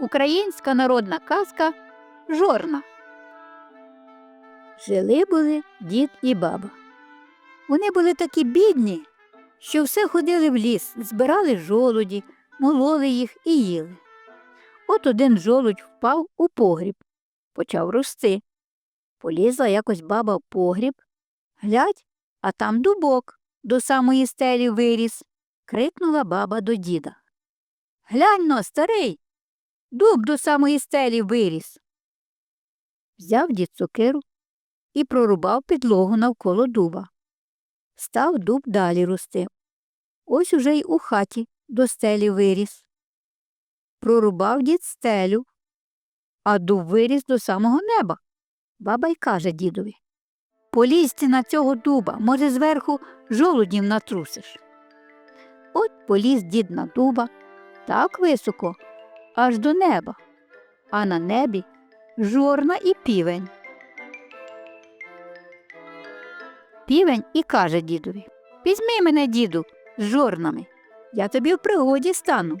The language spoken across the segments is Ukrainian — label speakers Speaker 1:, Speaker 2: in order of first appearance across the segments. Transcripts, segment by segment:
Speaker 1: Українська народна казка Жорна. Жили були дід і баба. Вони були такі бідні, що все ходили в ліс, збирали жолуді, мололи їх і їли. От один жолудь впав у погріб, почав рости. Полізла якось баба в погріб. Глядь, а там дубок до самої стелі виріс. крикнула баба до діда. Глянь но, старий, дуб до самої стелі виріс. Взяв дід цукеру і прорубав підлогу навколо дуба. Став дуб далі рости. Ось уже й у хаті до стелі виріс. Прорубав дід стелю, а дуб виріс до самого неба. Баба й каже дідові Полізьте на цього дуба, може, зверху жолудів натрусиш. От поліз дід на дуба так високо, аж до неба, а на небі жорна і півень. Півень і каже дідові Візьми мене, діду, з жорнами, я тобі в пригоді стану.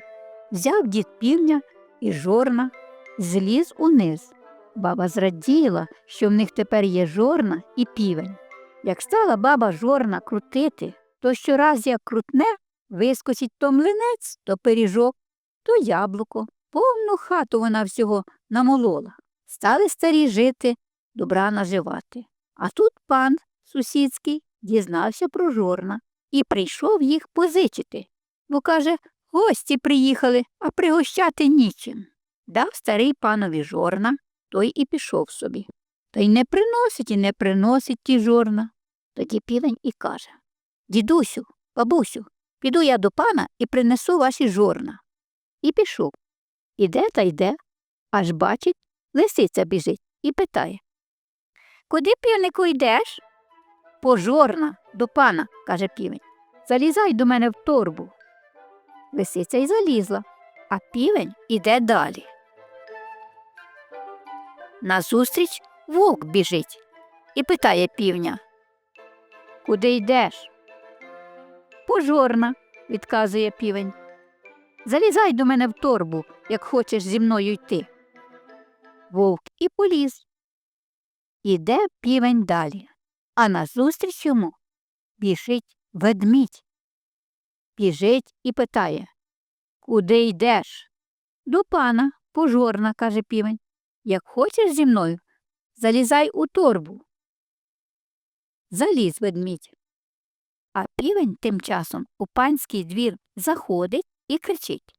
Speaker 1: Взяв дід півня і жорна, зліз униз. Баба зраділа, що в них тепер є жорна і півень. Як стала баба жорна крутити, то щораз як крутне, вискочить то млинець, то пиріжок, то яблуко. Повну хату вона всього намолола. Стали старі жити, добра наживати. А тут пан сусідський дізнався про жорна і прийшов їх позичити, бо, каже, гості приїхали, а пригощати нічим. Дав старий панові жорна, той і пішов собі. Та й не приносить і не приносить ті жорна. Тоді півень і каже Дідусю, бабусю, піду я до пана і принесу ваші жорна. І пішов. Іде та йде, аж бачить, лисиця біжить і питає Куди, півнику, йдеш? По жорна, до пана, каже півень. Залізай до мене в торбу. Лисиця й залізла, а півень іде далі. Назустріч вовк біжить і питає півня. Куди йдеш? По жорна, відказує півень. Залізай до мене в торбу, як хочеш зі мною йти. Вовк і поліз. Іде півень далі, а назустріч йому біжить ведмідь. Біжить і питає Куди йдеш? До пана, пожорна, каже півень. Як хочеш зі мною, залізай у торбу. Заліз ведмідь. А півень тим часом у панський двір заходить і кричить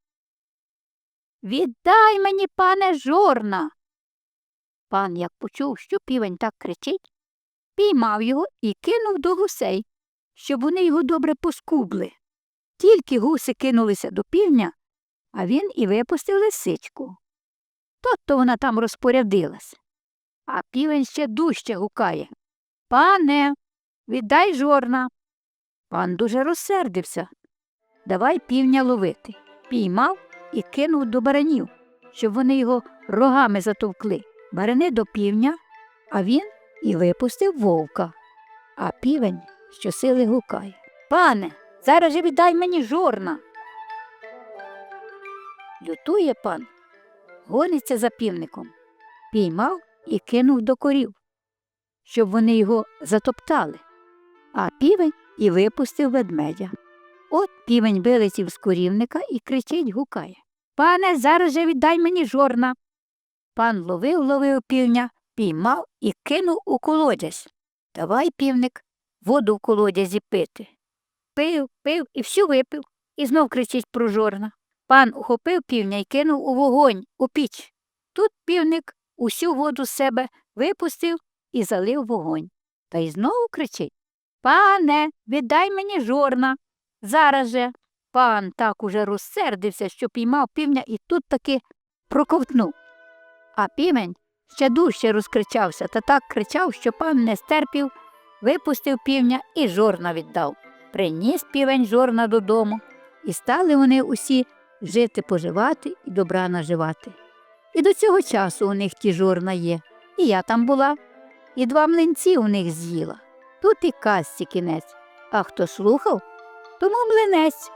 Speaker 1: Віддай мені, пане жорна. Пан, як почув, що півень так кричить, піймав його і кинув до гусей, щоб вони його добре поскубли. Тільки гуси кинулися до півня, а він і випустив лисичку. То-то вона там розпорядилась. А півень ще дужче гукає Пане, віддай жорна. Пан дуже розсердився. Давай півня ловити. Піймав і кинув до баранів, щоб вони його рогами затовкли. Барани до півня, а він і випустив вовка. А півень щосили гукає Пане, зараз же віддай мені жорна. Лютує пан, гониться за півником, піймав і кинув до корів, щоб вони його затоптали, а півень і випустив ведмедя. От півень вилетів з корівника і кричить, гукає Пане, зараз же віддай мені жорна. Пан ловив, ловив півня, піймав і кинув у колодязь. Давай, півник, воду в колодязі пити. Пив, пив і всю випив, і знов кричить про жорна. Пан ухопив півня і кинув у вогонь, у піч. Тут півник усю воду з себе випустив і залив вогонь. Та й знову кричить Пане, віддай мені жорна. Зараз же пан так уже розсердився, що піймав півня і тут таки проковтнув. А півень ще дужче розкричався та так кричав, що пан не стерпів, випустив півня і жорна віддав. Приніс півень жорна додому, і стали вони усі жити поживати і добра наживати. І до цього часу у них ті жорна є. І я там була, і два млинці у них з'їла. Тут і казці кінець. А хто слухав, тому млинець